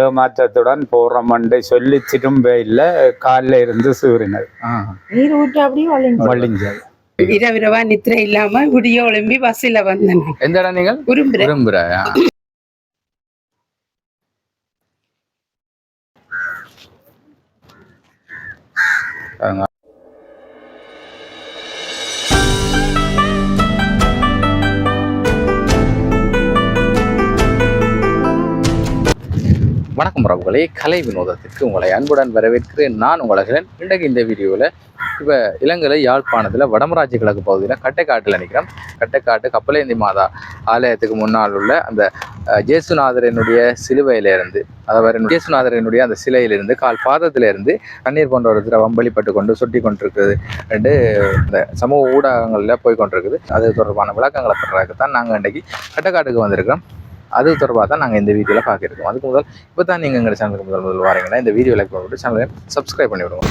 ஏமாற்றத்துடன் போறோம்னு சொல்லி திரும்ப இல்லை. காலில் இருந்து சீறினது நீர் ஊற்றி அப்படியே வழிஞ்சு. வழிஞ்சது இரவிரவா நித்திரை இல்லாம விடிய ஒளிம்பி பஸ்ஸில் வந்தேன். எந்த இடம் நீங்கள்? விரும்புறேன் விரும்புகிறாயா வணக்கம் உறவுகளே. கலை வினோதத்திற்கு உங்களை அன்புடன் வரவேற்கிறேன். நான் உலகிறேன் இன்றைக்கு இந்த வீடியோவில் இப்போ இலங்கையில் யாழ்ப்பாணத்தில் வடமராட்சி கிழக்கு பகுதியில் கட்டைக்காட்டில் நிற்கிறோம் கட்டைக்காட்டு கப்பலேந்தி மாதா ஆலயத்துக்கு முன்னால் உள்ள அந்த ஜேசுநாதரனுடைய சிலுவையிலிருந்து அதாவது ஜேசுநாதரனுடைய அந்த சிலையிலிருந்து கால் பாதத்திலிருந்து தண்ணீர் போன்ற ஒரு திரவம் வெளிப்பட்டு கொண்டு சொட்டி கொண்டிருக்குது ரெண்டு இந்த சமூக ஊடகங்களில் போய் கொண்டிருக்குது. அது தொடர்பான விளக்கங்களை பெறதுக்கு தான் நாங்கள் இன்றைக்கி கட்டைக்காட்டுக்கு வந்திருக்கிறோம். அது தொடர்பாக தான் நாங்கள் இந்த வீடியோவில் பார்க்கிருக்கோம் அதுக்கு முதல் இப்போ தான் நீங்கள் எங்கள் சேனலுக்கு முதல் முதல் வரீங்கன்னா இந்த வீடியோ லைக் பண்ணிவிட்டு சேனலை சப்ஸ்கிரைப் பண்ணி விடுவோம்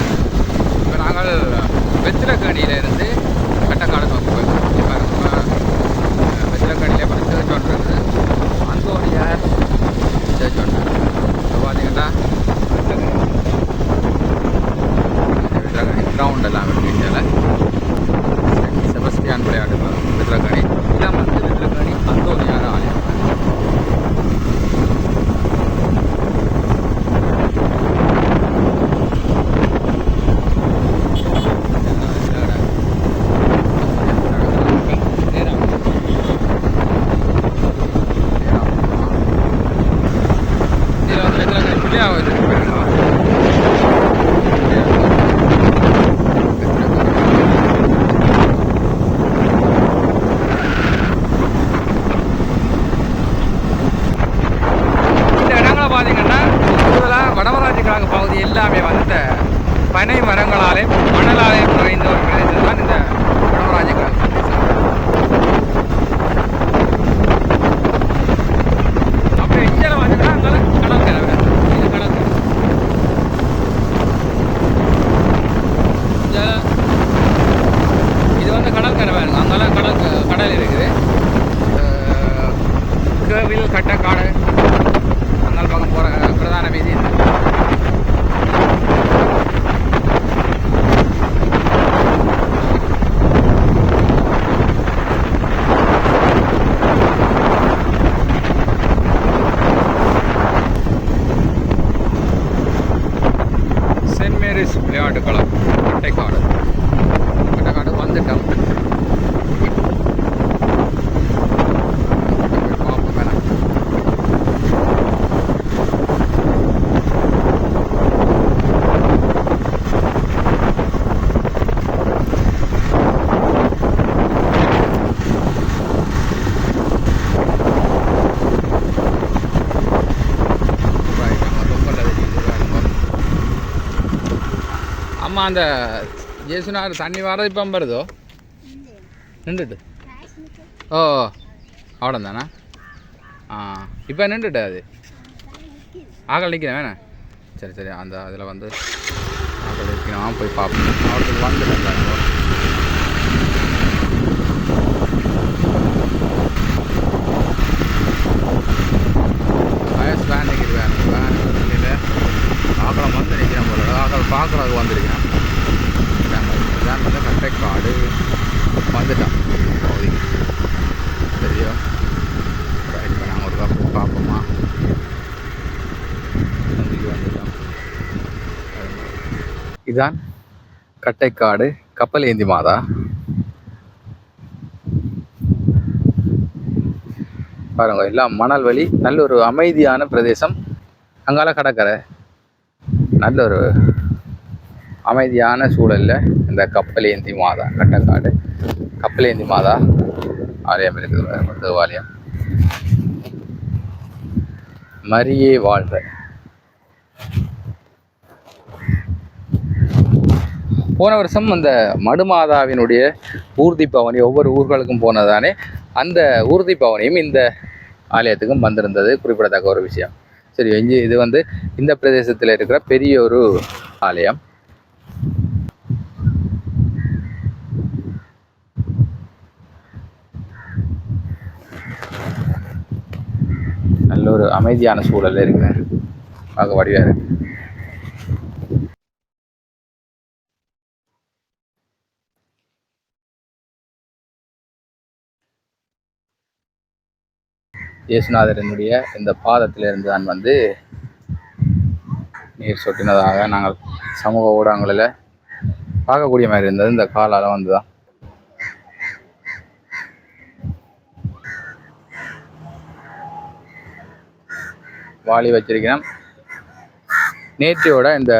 இப்போ நாங்கள் வெத்திரக்கணியிலேருந்து கட்டக்காடு நோக்கி போயிருக்கோம். அம்மா அந்த ஜேசுனார் தண்ணி வர இப்போ வருதோ நின்றுட்டு. ஓ அவ்வளோ தானே? ஆ இப்போ நின்றுட்டு அது? ஆகல் நிற்கிறேன் வேணே. சரி சரி அந்த அதில் வந்து ஆகல் நிற்கிறேன் போய் பார்ப்போம் அவருக்கு வந்துட்டேன் பாருங்க வயசு வேன் நிற்கிது வேன் வேன் வண்டியில் ஆக்களம் வந்து நிற்கிறேன் போல ஆக்கள் பார்க்குறதுக்கு வந்திருக்கிறேன் வேன் வந்து கட்டைக்காடு வந்துட்டான் பகுதிக்கு சரியா ரைட் இப்போ நாங்கள் ஒரு காப்பி பார்ப்போமா நந்திக்கு வந்துட்டோம் இதான் கட்டைக்காடு கப்பல் ஏந்தி மாதா. பாருங்க எல்லாம் மணல் வழி நல்ல ஒரு அமைதியான பிரதேசம். அங்கால கடற்கரை. நல்ல ஒரு அமைதியான சூழலில் இந்த கப்பலேந்தி மாதா கட்டக்காடு. கப்பலேந்தி மாதா ஆலயம் இருக்குது தேவாலயம். மரியே வாழ்க. போன வருஷம் அந்த மடுமாதாவினுடைய ஊர்தி பவனி ஒவ்வொரு ஊர்களுக்கும் போனதானே அந்த ஊர்தி பவனியும் இந்த ஆலயத்துக்கும் வந்திருந்தது. குறிப்பிடத்தக்க ஒரு விஷயம். சரி இஞ்சி இது வந்து இந்த பிரதேசத்தில் இருக்கிற பெரிய ஒரு ஆலயம். நல்ல ஒரு அமைதியான சூழல் இருக்கிறேன் பார்க்க வடிவா இயேசுநாதரனுடைய இந்த பாதத்திலிருந்து தான் வந்து நீர் சொட்டினதாக நாங்கள் சமூக ஊடகங்களில் பார்க்கக்கூடிய மாதிரி இருந்தது. இந்த காலால் வந்து தான் வாளி வச்சிருக்கிறேன். நேற்றியோட இந்த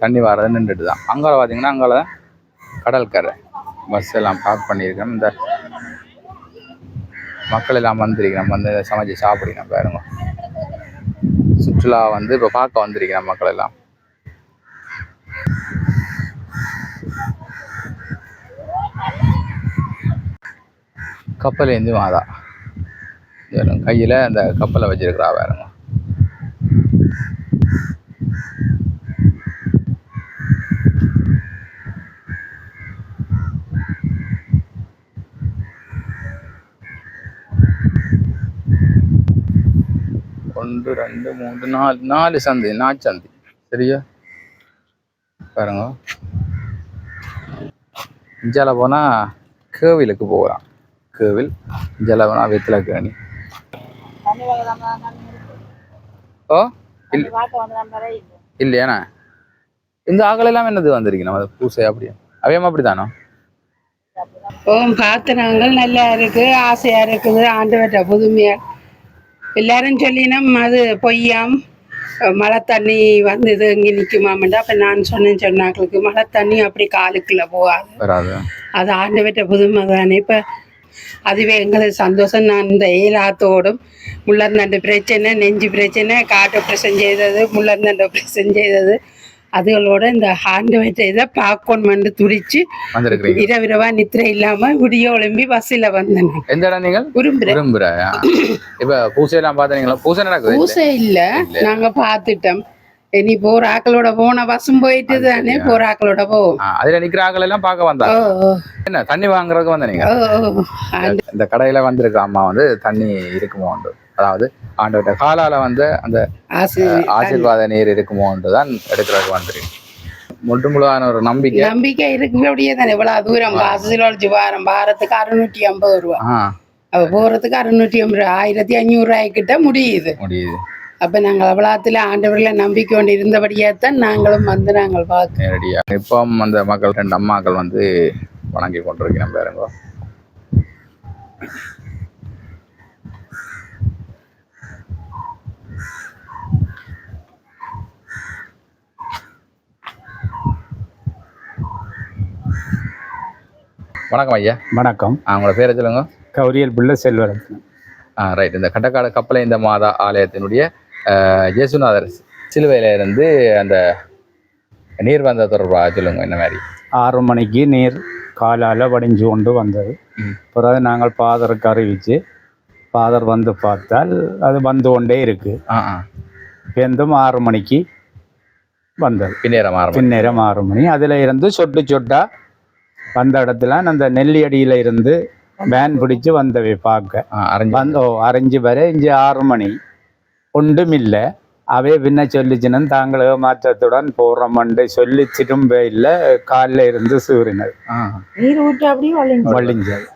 தண்ணி வர்றது நின்றுட்டு தான் அங்கே பார்த்தீங்கன்னா அங்கே கடற்கரை பஸ் எல்லாம் பார்க் பண்ணியிருக்கோம் இந்த மக்கள் எல்லாம் வந்திருக்கிறோம் வந்து சமைச்சு சாப்பிடுறோம் பாருங்க. சுற்றுலா வந்து இப்போ பார்க்க வந்திருக்கிறோம் மக்கள் எல்லாம் கப்பலேந்து மாதா. கையில் அந்த கப்பலை வச்சிருக்கிறா பாருங்க. ஒன்று ரெண்டு மூன்று நாலு நாலு சந்தை நாச்சந்தி சரியா? பாருங்க. இஞ்சால போனால் கேவிலுக்கு போகலாம். கோவில் இஞ்சால போனால் வெத்தில கேணி ஓ இல்லையாண்ணா? இந்த ஆகல எல்லாம் என்னது வந்திருக்கு? நம்ம பூசை அப்படியே. அவையமா அப்படித்தானோ? ஓ பாத்திரங்கள் நல்லா இருக்கு ஆசையா இருக்குது. ஆண்டவர்கிட்ட புதுமையா எல்லாரும் சொல்லினோம் அது பொய்யாம். மழை தண்ணி வந்து இது இங்கே நிற்குமாமண்டா அப்போ நான் சொன்னேன் சொன்னாக்களுக்கு மழை தண்ணி அப்படி காலுக்குள்ள போகாது. அது ஆண்டவர்கிட்ட புதுமை தானே இப்போ அதுவே எங்களுக்கு சந்தோஷம். நான் இந்த ஏலாத்தோடும் முள்ளந்தண்டு பிரச்சனை நெஞ்சு பிரச்சனை காட்டு பிரசன் செய்தது முள்ளந்தண்டு பிரசன் செய்தது. அதுகளோட இந்த ஆண்டவர்கிட்ட இதை பார்க்கணுமென்று துடிச்சு இரவிரவா நித்திரை இல்லாம விடிய ஒளிம்பி பஸ்ஸில் வந்தேன். எந்த இடம் நீங்கள் விரும்புறா இப்ப பூசையெல்லாம் பார்த்தீங்களா? பூசை நடக்குது? பூசை இல்ல. நாங்க பார்த்துட்டோம். இனி போற ஆக்களோட போன பஸ்ஸும் போயிட்டு தானே போற ஆக்களோட போவோம். அதுல நிக்கிற ஆட்கள் எல்லாம் பார்க்க வந்தா? என்ன தண்ணி வாங்குறதுக்கு வந்த நீங்க? இந்த கடையில வந்திருக்க அம்மா வந்து தண்ணி இருக்குமோண்டு அதாவது ஆண்டவர்கிட்ட காலால வந்து அந்த ஆசை ஆசீர்வாத நீர் இருக்குமோன்று தான் எடுக்கிறதுக்கு வந்துருக்கு முற்று முழுவான ஒரு நம்பிக்கை. நம்பிக்கை இருக்கிறபடியே தானே. இவ்வளவு தூரம் வச்சு வாரம் வாரத்துக்கு அறுநூற்றி ஐம்பது ரூபா. அப்ப போறதுக்கு அறுநூற்றி ஐம்பது ரூபா. ஆயிரத்தி அஞ்சூறு ரூபாய்க்கிட்ட முடியுது. முடியுது. அப்ப நாங்கள் அவ்வளோத்துல ஆண்டவர்களை நம்பிக்கை கொண்டு இருந்தபடியே தான் நாங்களும் வந்து நாங்கள் பார்க்க இப்போ அந்த மக்கள் ரெண்டு அம்மாக்கள் வந்து வணங்கி கொண்டிருக்கிறேன் பாருங்க. வணக்கம் ஐயா. வணக்கம். ஆ, உங்களோட பேரை சொல்லுங்க? கௌரியல் பிள்ளை செல்வரத்னம் ஆ ரைட் இந்த கட்டக்காடு கப்பலை இந்த மாதா ஆலயத்தினுடைய அஹ், இயேசுநாதர் சிலுவையில இருந்து அந்த நீர் வந்த தொடர்பாக சொல்லுங்க இந்த மாதிரி? ஆறு மணிக்கு நீர் காலால் வடிஞ்சு கொண்டு வந்தது. பிறகு நாங்கள் ஃபாதருக்கு அறிவித்து ஃபாதர் வந்து பார்த்தால் அது வந்து கொண்டே இருக்கு. ஆ ஆ. பேருந்தும் ஆறு மணிக்கு வந்தது. பின்னேறம் ஆரம்பம் பின்னேரம் ஆறு மணி. அதில் இருந்து சொட்டு சொட்டா வந்த இடத்துல அந்த நெல்லியடியில் இருந்து வேன் பிடிச்சு வந்தவை பார்க்க. வந்தோ அரைஞ்சு. வரை இஞ்சி ஆறு மணி. ஒன்றும் இல்லை அவே பின்ன சொல்லிச்சுன்னு தாங்கள் ஏமாற்றத்துடன் போகிறோமண்டு சொல்லி திரும்ப இல்லை காலில் இருந்து சூறினது. ஆ. நீர் ஊற்றி அப்படியே வழிஞ்சு. வள்ளிஞ்சது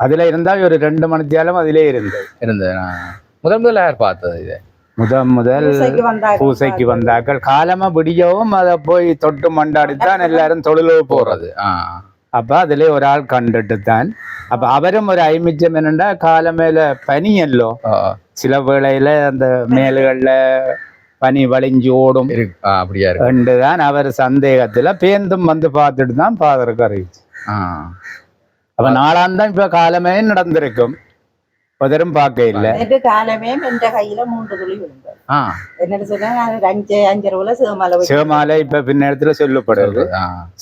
அதில் இருந்தால் ஒரு ரெண்டு மணித்தியாலும் அதிலே இருந்தது. இருந்தது. முதல் முதல்ல யார் பார்த்தது இது? முதல் முதல் பூசைக்கு வந்தாக்கள் காலமாக விடியவும் அதை போய் தொட்டு மண்டாடித்தான் எல்லாரும் போகிறது போறது ஆ. அப்போ அதிலே அப்போ அவரும் ஒரு ஐமிச்சம் என்னண்டா கால மேலே பனியல்லோ ஆ, ஆ. சில வேளையில அந்த மேலுகள்ல பனி வளைஞ்சு ஓடும் அப்படியா என்று தான் அவர் சந்தேகத்துல பேந்தும் வந்து பார்த்துட்டு தான் ஃபாதருக்கு அறிவிச்சு அப்ப நாளாம் தான் இப்ப காலமே நடந்திருக்கும் ஒருத்தரும் பார்க்க இல்லை நேற்று காலமே என்ற கையில மூன்று துளி விழுந்தது ஆ என்னன்னு சொன்னா நான் ஒரு அஞ்சு அஞ்சரை சிவமலை சிவமாலை இப்ப பின்னேரத்துல சொல்லப்படுது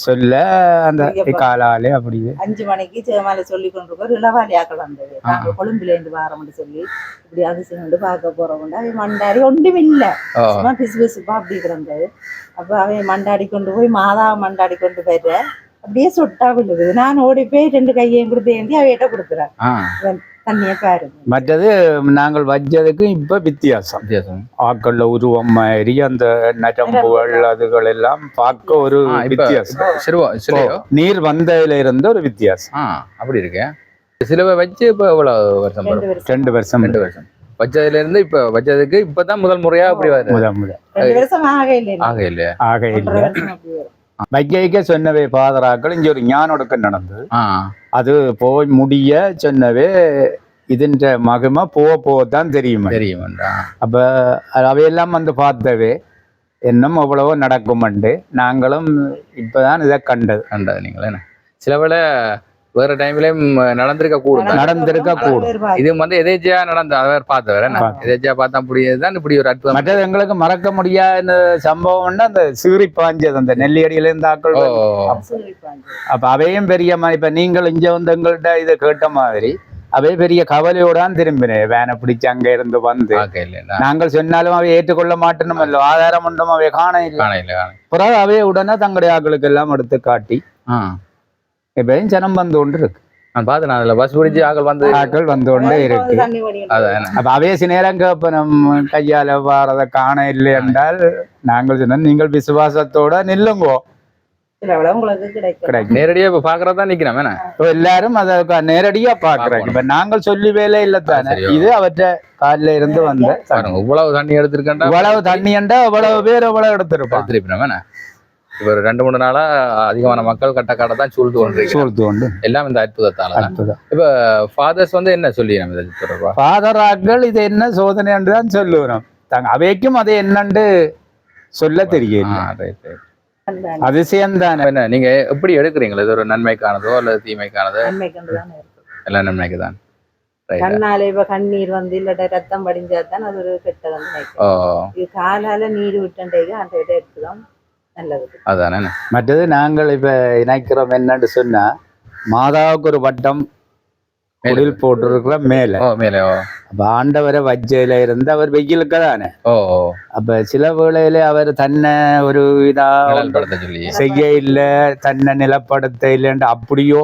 சொல்ல அந்த காலாலே அப்படியே அஞ்சு மணிக்கு சிவமலை சொல்லி கொண்டிருக்கோம் இளவாலி ஆக்கள் வந்தது நாங்கள் கொழும்புல இருந்து வாரம்னு சொல்லி இப்படி அதிசயம் வந்து பார்க்க போறோம்னா அவன் மண்டாடி ஒன்றும் இல்லை சும்மா பிசு பிசுப்பா அப்படி கிடந்தது அப்ப அவன் மண்டாடி கொண்டு போய் மாதாவை மண்டாடி கொண்டு போயிட்டு அப்படியே சொட்டா விழுது நான் ஓடி போய் ரெண்டு கையையும் கொடுத்து ஏந்தி அவையிட்ட கொடுக்குறேன் தண்ணியை பாருங்க மற்றது நாங்கள் வச்சதுக்கு இப்ப வித்தியாசம். வித்தியாசம். ஆக்கள்ல உருவம் மாதிரி அந்த நரம்புகள் அதுகள் எல்லாம் பார்க்க ஒரு வித்தியாசம். நீர் வந்ததுல இருந்து ஒரு வித்தியாசம். அப்படி இருக்கேன் சிலுவை வச்சு இப்போ எவ்வளவு வருஷம் ரெண்டு வருஷம். ரெண்டு வருஷம். வச்சதுல இருந்து இப்ப வச்சதுக்கு இப்பதான் முதல் முறையா அப்படி வருது. ஆக இல்லை ஆக இல்லையா. வைக்கைக்க சொன்னவே பாதராக்கள் இங்க ஒரு ஞானொடுக்கம் நடந்தது. அது போய் முடிய சொன்னவே இதுன்ற மகிமை போக போக தான் தெரியும். தெரியும் அப்போ அவையெல்லாம் வந்து பார்த்தவே இன்னும் அவ்வளவோ நடக்குமண்டு. நாங்களும் இப்போதான் இதை கண்டது. கண்டது நீங்களே சில வேளை வேற டைம்லயும் நடந்திருக்க கூடும். நடந்திருக்க கூடும். இது வந்து எதேச்சியா நடந்த அவர் பார்த்தவர். எதேச்சியா பார்த்தா முடியுதுதான் இப்படி ஒரு அற்புதம். மற்றது எங்களுக்கு மறக்க முடியாத சம்பவம்னா அந்த சீறி பாஞ்சது அந்த நெல்லியடியில இருந்து ஆக்கள் ஓ. வந்து. சூழிப்பாங்க. அப்ப அவையும் பெரிய மா- இப்ப நீங்கள் இங்க வந்து எங்கள்கிட்ட இதை கேட்ட மாதிரி அவை பெரிய கவலையோட தான் திரும்பினேன் வேனை பிடிச்சு அங்க இருந்து வந்து. நாங்கள் சொன்னாலும் அவை ஏற்றுக்கொள்ள மாட்டேனுமல்லோ ஆதாரம் ஒன்றும் அவை காண இல்லை பிறகு அவைய உடனே தங்களுடைய ஆக்களுக்கு எல்லாம் எடுத்து காட்டி ஆ. இப்பயும் ஜனம் வந்து கொண்டு இருக்கு. நான் பார்த்தேன் நான் அதுல பஸ் பிடிச்சி ஆக்கள் வந்து ஆக்கள் வந்து கொண்டே இருக்கு. அதான் அப்ப அவைய நேரம் கேப்ப நம்ம கையால வாரத காண இல்லை என்றால் நாங்கள் சொன்னோம் நீங்கள் விசுவாசத்தோட நில்லுங்கோ. நேரடியா இப்ப பாக்குறதா நிக்கிறோம் இப்ப எல்லாரும் அதை நேரடியா பாக்குறாங்க இப்ப நாங்கள் சொல்லி வேலை இல்ல தானே. இது அவற்ற காலில இருந்து வந்த இவ்வளவு தண்ணி எடுத்திருக்கேன்டா. இவ்வளவு தண்ணி என்றா அவ்வளவு பேர் எடுத்திருப்பாங்க. எடுத்திருப்போம் என்ன? இப்ப ஒரு ரெண்டு மூணு நாளா அதிகமான மக்கள் கட்டக்காட தான் சூழ்ந்து கொண்டிருக்கிறாங்க சூழ்த்து கொண்டு. எல்லாம் இந்த அற்புதத்தால இப்ப ஃபாதர்ஸ் வந்து என்ன சொல்லி நம்ம இதை தொடர்பா? இது என்ன சோதனை என்று தான் சொல்லுகிறோம். தாங்க அவைக்கும் அது என்னன்னு சொல்ல தெரியல அதிசயம் தானே என்ன நீங்க எப்படி எடுக்கிறீங்களா? இது ஒரு நன்மைக்கானதோ அல்லது தீமைக்கானதோ? எல்லாம் நன்மைக்கு தான் கண்ணால இப்ப கண்ணீர் வந்து இல்ல ரத்தம் படிஞ்சாதான் அது ஒரு கெட்ட வந்து நினைக்கும் ஓ. இது காலால நீர் விட்டண்டேக்கு அந்த இடம் எடுத்துதான் அதானே? மற்றது நாங்கள் இப்ப இணைக்கிறோம் என்னன்னு சொன்னா மாதாவுக்கு ஒரு வட்டம் குடில் போட்டிருக்கிற மேல. ஓ மேலே அப்ப ஆண்டவரை வஜ்ஜையில இருந்து அவர் வெயிலுக்கு தானே அப்ப சில வேளையில அவர் தன்னை ஒரு இதா செய்ய இல்ல தன்னை நிலப்படுத்த இல்லைன்ற அப்படியோ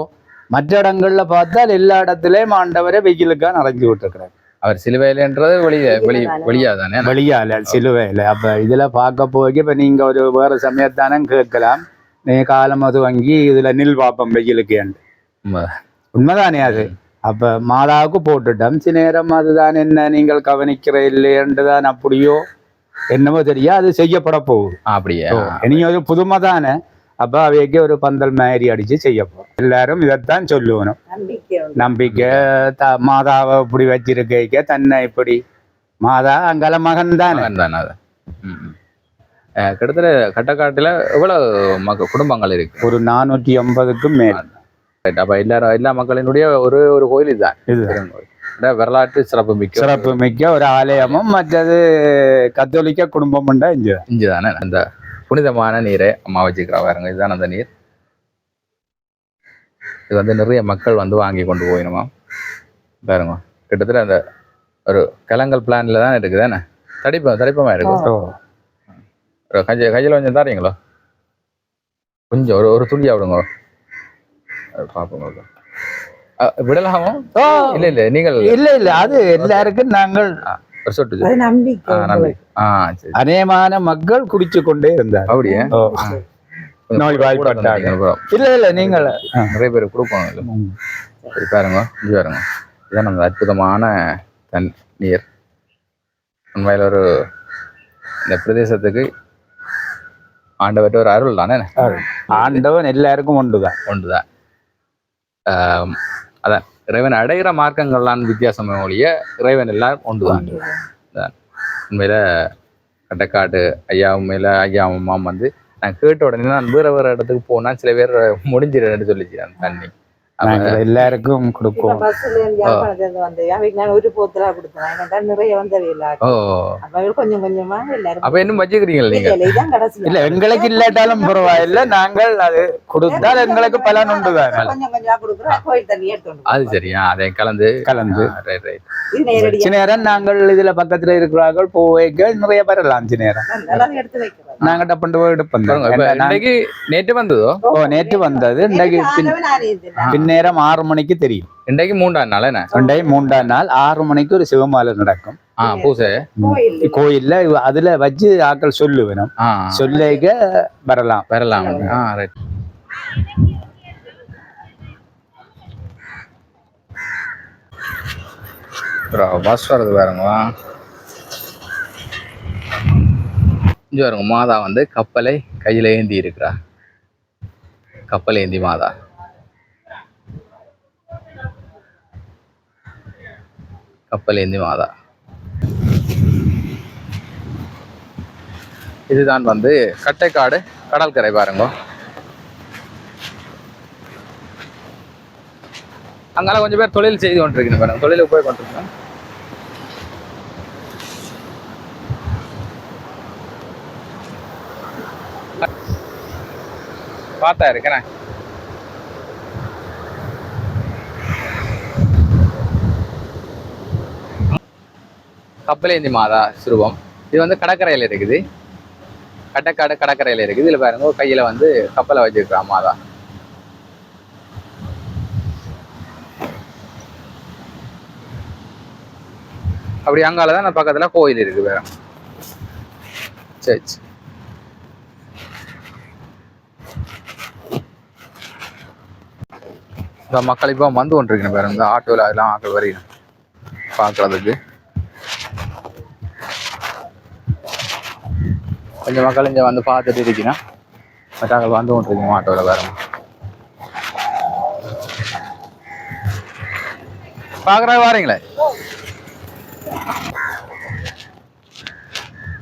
மற்ற இடங்கள்ல பார்த்தால் எல்லா இடத்துலயும் ஆண்டவரை வெயிலுக்கா நிறைஞ்சு விட்டுருக்கிறார். அவர் சிலுவையிலன்றது வெளியே வெளி வெளியா தானே வெளியால சிலுவையில. அப்ப இதுல பார்க்க போய் இப்ப நீங்க ஒரு வேற சமயத்தானே கேட்கலாம். நீ காலம் அது வாங்கி இதுல நில் பாப்பம் வெயிலுக்கு உண்மை. உண்மைதானே அது? அப்ப மாதாவுக்கு போட்டுட்டோம் சில நேரம் அதுதான் என்ன நீங்கள் கவனிக்கிற இல்லையன்று தான் அப்படியோ என்னமோ தெரியா அது செய்யப்பட போகுது. ஆ, அப்படியே இனி ஒரு புதுமை தானே அப்ப அவைக்கு ஒரு பந்தல் மாதிரி அடிச்சு செய்ய போறோம் எல்லாரும் இதைத்தான் சொல்லுவணும் நம்பிக்கை த மாதாவை இப்படி வச்சிருக்க தன்னை இப்படி மாதா அங்கால மகன் தானே கிட்டத்தட்ட கட்டக்காட்டுல எவ்வளவு மக்க குடும்பங்கள் இருக்கு ஒரு நானூற்றி ஐம்பதுக்கும் மேல் அப்ப எல்லாரும் எல்லா மக்களினுடைய ஒரு ஒரு கோயில் இதுதான் இது பெருங்கோயில். இதான் வரலாற்று சிறப்பு மிக்க சிறப்பு மிக்க ஒரு ஆலயமும் மற்றது கத்தோலிக்க குடும்பம் உண்டா இங்க இஞ்சி தானே அந்த புனிதமான நீரை அம்மா வச்சுக்கிறா பாருங்க. இதுதான் அந்த நீர். இது வந்து நிறைய மக்கள் வந்து வாங்கி கொண்டு போயிடுமா. பாருங்க. கிட்டத்தட்ட அந்த ஒரு கலங்கல் பிளான்ல தான் இருக்குது. தானே தடிப்பம் தடிப்பமா இருக்கும் ஓ, ஒரு கையில் கையில் கொஞ்சம் தாரீங்களோ? கொஞ்சம் ஒரு ஒரு துளியா விடுங்க அது பார்ப்போம் அ, விடலாமோ? இல்ல இல்ல நீங்கள் இல்ல இல்ல அது எல்லாருக்கும் நாங்கள் அநேகமான மக்கள் குடிச்சு கொண்டே இருந்தார் அப்படியே நோய் வாய்ப்பட்டாங்க. இல்ல இல்ல நீங்கள் நிறைய பேர் கொடுப்போம் பாருங்க இங்கே பாருங்க இதான் நம்ம அற்புதமான தன் நீர் உண்மையில் ஒரு இந்த பிரதேசத்துக்கு ஆண்டவர்கிட்ட ஒரு அருள் தானே ஆண்டவன் எல்லாருக்கும் ஒன்றுதான் ஒன்றுதான் அதான் இறைவன் அடைகிற மார்க்கங்கள்லாம் வித்தியாசமே ஒழிய இறைவன் எல்லாம் ஒன்றுதான் அதான். உண்மையில கட்டக்காட்டு ஐயா உண்மையில ஐயா அம்மா வந்து நான் கேட்ட உடனே நான் வேற வேற இடத்துக்கு போனா சில பேர் முடிஞ்சிடன்னு சொல்லிச்சு அந்த தண்ணி. எல்லாருக்கும் கொடுப்போம். பஸ்ல இருந்து வந்தேன் நான் ஒரு போத்தலா கொடுத்தேன். நிறைய ஓ. அப்ப கொஞ்சம் கொஞ்சமா எல்லாரும் அப்ப இன்னும் வச்சுக்கிறீங்களா நீங்க? இல்ல, இல்ல எங்களுக்கு இல்லாட்டாலும் பரவாயில்ல. நாங்கள் அது கொடுத்தால் எங்களுக்கு பலன் உண்டுதான் கொஞ்சம் கொஞ்சமா கொடுக்குறோம். கோயில் தண்ணி எடுத்து அது சரியா அதை கலந்து. கலந்து. நேரம் நாங்கள் இதுல பக்கத்துல இருக்கிறார்கள் போவைக்க நிறைய வரலாம் சில நேரம். நல்லா எடுத்து வைக்கிறோம். நாங்க டப்பண்டு போய் எடுப்போம். இன்னைக்கு நேற்று வந்ததோ? ஓ நேற்று வந்தது. இன்றைக்கு பின் நேரம் ஆறு மணிக்கு தெரியும். இன்றைக்கு மூன்றாம் நாள் என்ன? ரெண்டே மூன்றாம் நாள். ஆறு மணிக்கு ஒரு சிவமாலை நடக்கும். ஆ பூசை. கோயில் கோயில்ல அதுல வச்சு ஆக்கள் சொல்லு வேணும். சொல்லிக்க வரலாம். வரலாம். ஆ ரைட் பஸ் வர்றது பாருங்களா இங்கே மாதா வந்து கப்பலை கையில் ஏந்தி இருக்கிறா கப்பல் ஏந்தி மாதா. கப்பலேந்தி மாதா. இதுதான் வந்து கட்டைக்காடு கடற்கரை பாருங்க. அங்கால கொஞ்சம் பேர் தொழில் செய்து கொண்டிருக்கணும் பாருங்க. தொழிலுக்கு போய் கொண்டிருக்கோம். பார்த்தா இருக்கேன் கப்பலேந்தி மாதா சுருவம் இது வந்து கடற்கரையில் இருக்குது. கட்டக்காடு கடற்கரையில் இருக்குது. இதில் பாருங்க கையில் வந்து கப்பலை வச்சிருக்கிறா மாதா அப்படி அங்கால தான் பக்கத்தில் கோயில் இருக்கு வேற. சரி இந்த மக்கள் இப்போ வந்து கொண்டிருக்கணும் வேற இந்த ஆட்டோவில் அதெல்லாம் ஆட்கள் வரையணும் பார்க்குறதுக்கு. கொஞ்சம் மக்கள் இங்கே வந்து பார்த்துட்டு இருக்கீங்கன்னா மற்றாக்கள் வந்து கொண்டிருக்கணும் ஆட்டோவில் வேற பார்க்குறாங்க வாரீங்களே?